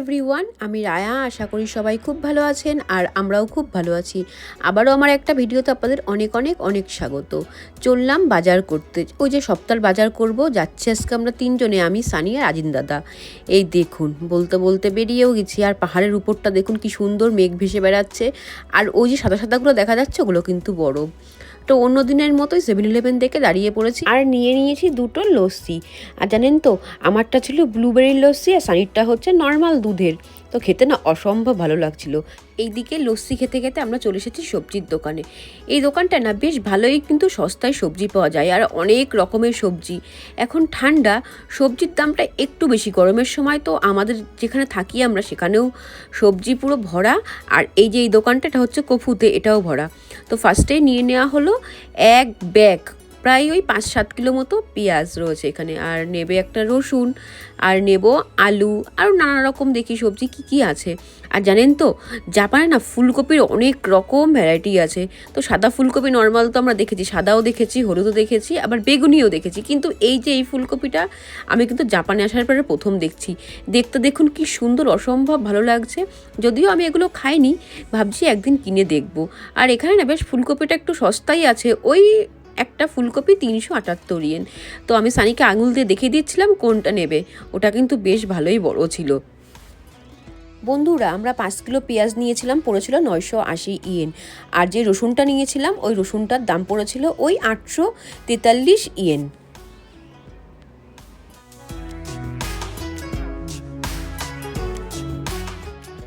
Everyone আমি রায়া, আশা করি সবাই খুব ভালো আছেন আর আমরাও খুব ভালো আছি। আবারও আমার একটা ভিডিওতে আপনাদের অনেক অনেক অনেক স্বাগত। চললাম বাজার করতে। ওই যে সপ্তাহ বাজার করব, যাচ্ছে আজকে আমরা তিনজনে, আমি, সানি আর আজিন দাদা। এই দেখুন, বলতে বলতে বেরিয়েও গেছি আর পাহাড়ের উপরটা দেখুন কি সুন্দর মেঘ ভেসে বেড়াচ্ছে। আর ওই যে সাদা সাদাগুলো দেখা যাচ্ছে, ওগুলো কিন্তু বরফ তো অন্য দিনের মতোই সেভেন ইলেভেন থেকে দাঁড়িয়ে পড়েছি। আর নিয়ে নিয়েছি দুটো লস্যি। আর জানেন তো, আমারটা ছিল ব্লুবেরির লস্যি আর সানিরটা হচ্ছে নর্মাল দুধের। তো খেতে না অসম্ভব ভালো লাগছিল। এইদিকে লস্যি খেতে খেতে আমরা চলে এসেছি সবজির দোকানে। এই দোকানটা না বেশ ভালোই কিন্তু সস্তায় সবজি পাওয়া যায় আর অনেক রকমের সবজি। এখন ঠান্ডা, সবজির দামটা একটু বেশি। গরমের সময় তো আমাদের যেখানে থাকি আমরা সেখানেও সবজি পুরো ভরা আর এই যে এই দোকানটা এটা হচ্ছে কফুতে এটাও ভরা। তো ফার্স্টে নিয়ে নেওয়া হলো এক ব্যাগ প্রায় ওই পাঁচ সাত কিলো মতো পেঁয়াজ রয়েছে এখানে। আর নেবে একটা রসুন, আর নেব আলু আর নানা রকম দেখি সবজি কি কি আছে। আর জানেন তো, জাপানে না ফুলকপির অনেক রকম ভ্যারাইটি আছে। তো সাদা ফুলকপি নর্মাল তো আমরা দেখেছি, সাদাও দেখেছি, হলুদও দেখেছি, আবার বেগুনিও দেখেছি। কিন্তু এই যে এই ফুলকপিটা আমি কিন্তু জাপানে আসার পরে প্রথম দেখছি। দেখতে দেখুন কি সুন্দর, অসম্ভব ভালো লাগছে। যদিও আমি এগুলো খাইনি, ভাবছি একদিন কিনে দেখব। আর এখানে না বেশ ফুলকপিটা একটু সস্তাই আছে, ওই একটা ফুলকপি তিনশো আটাত্তর ইয়েন। তো আমি সানিকে আঙুল দিয়ে দেখিয়ে দিচ্ছিলাম কোনটা নেবে। ওটা কিন্তু বেশ ভালোই বড় ছিল। বন্ধুরা, আমরা পাঁচ কিলো পেঁয়াজ নিয়েছিলাম, পড়েছিল নয়শো আশি ইয়েন। আর যে রসুনটা নিয়েছিলাম, ওই রসুনটার দাম পড়েছিল ওই আটশো তেতাল্লিশ ইয়েন।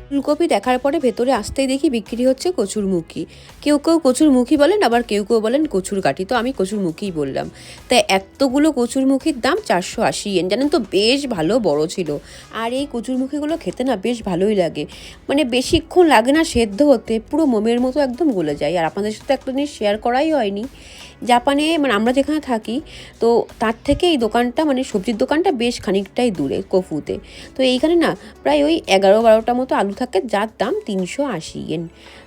ফুলকপি দেখার পরে ভেতরে আসতেই দেখি বিক্রি হচ্ছে কচুরমুখী কেউ কেউ কচুরমুখী বলেন, আবার কেউ কেউ বলেন কচুর কাঠি। তো আমি কচুরমুখীই বললাম। তাই এতগুলো কচুরমুখীর দাম চারশো আশি এন জানেন তো, বেশ ভালো, বড় ছিল। আর এই কচুরমুখীগুলো খেতে না বেশ ভালোই লাগে। মানে বেশিক্ষণ লাগে না সেদ্ধ হতে, পুরো মোমের মতো একদম গলে যায়। আর আপনাদের সাথে একটা জিনিস শেয়ার করাই হয়নি। জাপানে মানে আমরা যেখানে থাকি, তো তার থেকে এই দোকানটা মানে সবজির দোকানটা বেশ খানিকটাই দূরে কফুতে। তো এইখানে না, প্রায় ওই এগারো বারোটা মতো আলু থাকে, যার দাম তিনশো আশি ইয়েন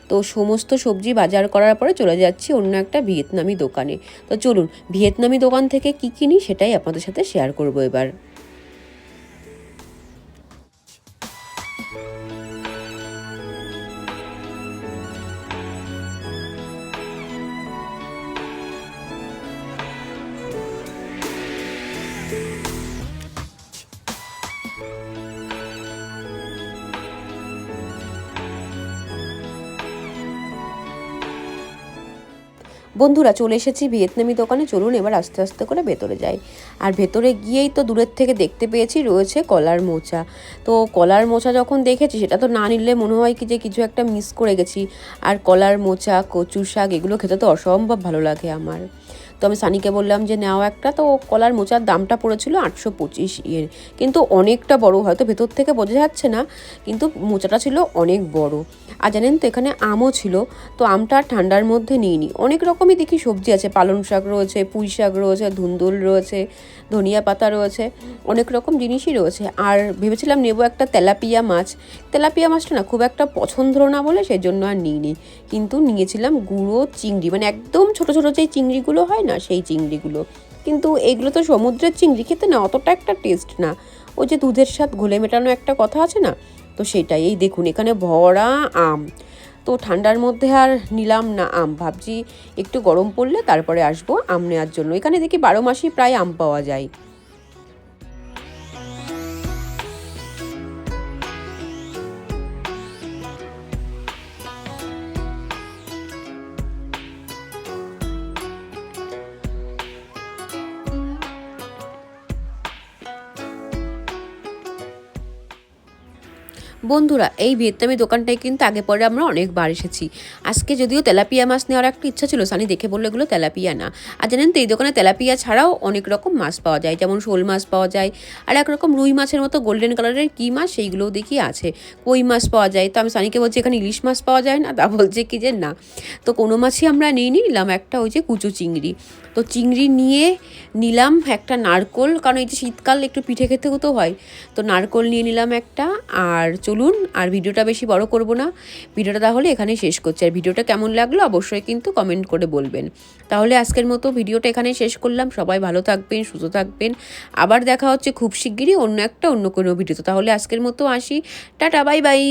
তো সমস্ত সবজি বাজার করার পরে চলে যাচ্ছি অন্য একটা ভিয়েতনামি দোকানে। তো চলুন, ভিয়েতনামি দোকান থেকে কী কিনি সেটাই আপনাদের সাথে শেয়ার করব এবার। বন্ধুরা, চলে এসেছি ভিয়েতনামি দোকানে। চলুন এবার আস্তে আস্তে করে ভেতরে যাই। আর ভেতরে গিয়েই তো দূরের থেকে দেখতে পেয়েছি, রয়েছে কলার মোচা। তো কলার মোচা যখন দেখেছি, সেটা তো না নিলে মনে হয় কি যে কিছু একটা মিস করে গেছি। আর কলার মোচা কচু শাক, এগুলো খেতে তো অসম্ভব ভালো লাগে আমার। তো আমি সানিকে বললাম যে নেওয়া একটা। তো কলার মোচার দামটা পড়েছিল আটশো পঁচিশ ইয়ের। কিন্তু অনেকটা বড়, হয়তো ভেতর থেকে বোঝা যাচ্ছে না, কিন্তু মোচাটা ছিল অনেক বড়। আর জানেন তো, এখানে আমও ছিল, তো আমটা ঠান্ডার মধ্যে নিইনি। অনেক রকমই দেখি সবজি আছে, পালং শাক রয়েছে, পুঁই শাক রয়েছে, ধুন্দুল রয়েছে, ধনিয়া পাতা রয়েছে, অনেক রকম জিনিসই রয়েছে। আর ভেবেছিলাম নেব একটা তেলাপিয়া মাছ। তেলাপিয়া মাছটা না খুব একটা পছন্দ না বলে সেই জন্য আর নিইনি। কিন্তু নিয়েছিলাম গুঁড়ো চিংড়ি মানে একদম ছোট ছোট যেই চিংড়িগুলো হয় না সেই চিংড়িগুলো। কিন্তু এগুলো তো সমুদ্রের চিংড়ি, খেতে না অতটা একটা টেস্ট না। ওই যে দুধের স্বাদ ঘোলে মেটানো একটা কথা আছে না? তো সেটাই। এই দেখুন, এখানে ভরা আম। তো ঠান্ডার মধ্যে আর নিলাম না আম। ভাবছি একটু গরম পড়লে তারপরে আসব আম নেওয়ার জন্য। এখানে দেখি বারো মাসই প্রায় আম পাওয়া যায়। বন্ধুরা, এই ভিয়েতনামি দোকানটায় কিন্তু আগে পরে আমরা অনেকবার এসেছি। আজকে যদিও তেলাপিয়া মাছ নেওয়ার একটা ইচ্ছা ছিল, সানি দেখে বলল এগুলো তেলাপিয়া না। আর জানেন তো, এই দোকানে তেলাপিয়া ছাড়াও অনেক রকম মাছ পাওয়া যায়, যেমন শোল মাছ পাওয়া যায়, আর একরকম রুই মাছের মতো গোল্ডেন কালারের কী মাছ সেইগুলোও দেখি আছে। কই মাছ পাওয়া যায়? তো আমি সানিকে বলছি, এখানে ইলিশ মাছ পাওয়া যায় না? তা বলছে কি যে না। তো কোনো মাছই আমরা নিয়ে নিলাম একটা ওই যে কুচু চিংড়ি। তো চিংড়ি নিয়ে নিলাম একটা নারকোল, কারণ এই যে শীতকাল একটু পিঠে খেতেও তো হয়। তো নারকোল নিয়ে নিলাম একটা, আর চলুন আর ভিডিওটা বেশি বড় করব না। ভিডিওটা তাহলে এখানে শেষ করছি। আর ভিডিওটা কেমন লাগল অবশ্যই কিন্তু কমেন্ট করে বলবেন। তাহলে আজকের মতো ভিডিওটা এখানে শেষ করলাম। সবাই ভালো থাকবেন, সুস্থ থাকবেন। আবার দেখা হচ্ছে খুব শিগগিরই অন্য একটা, অন্য কোনো ভিডিওতে। তাহলে আজকের মতো আসি। Tata, bye bye.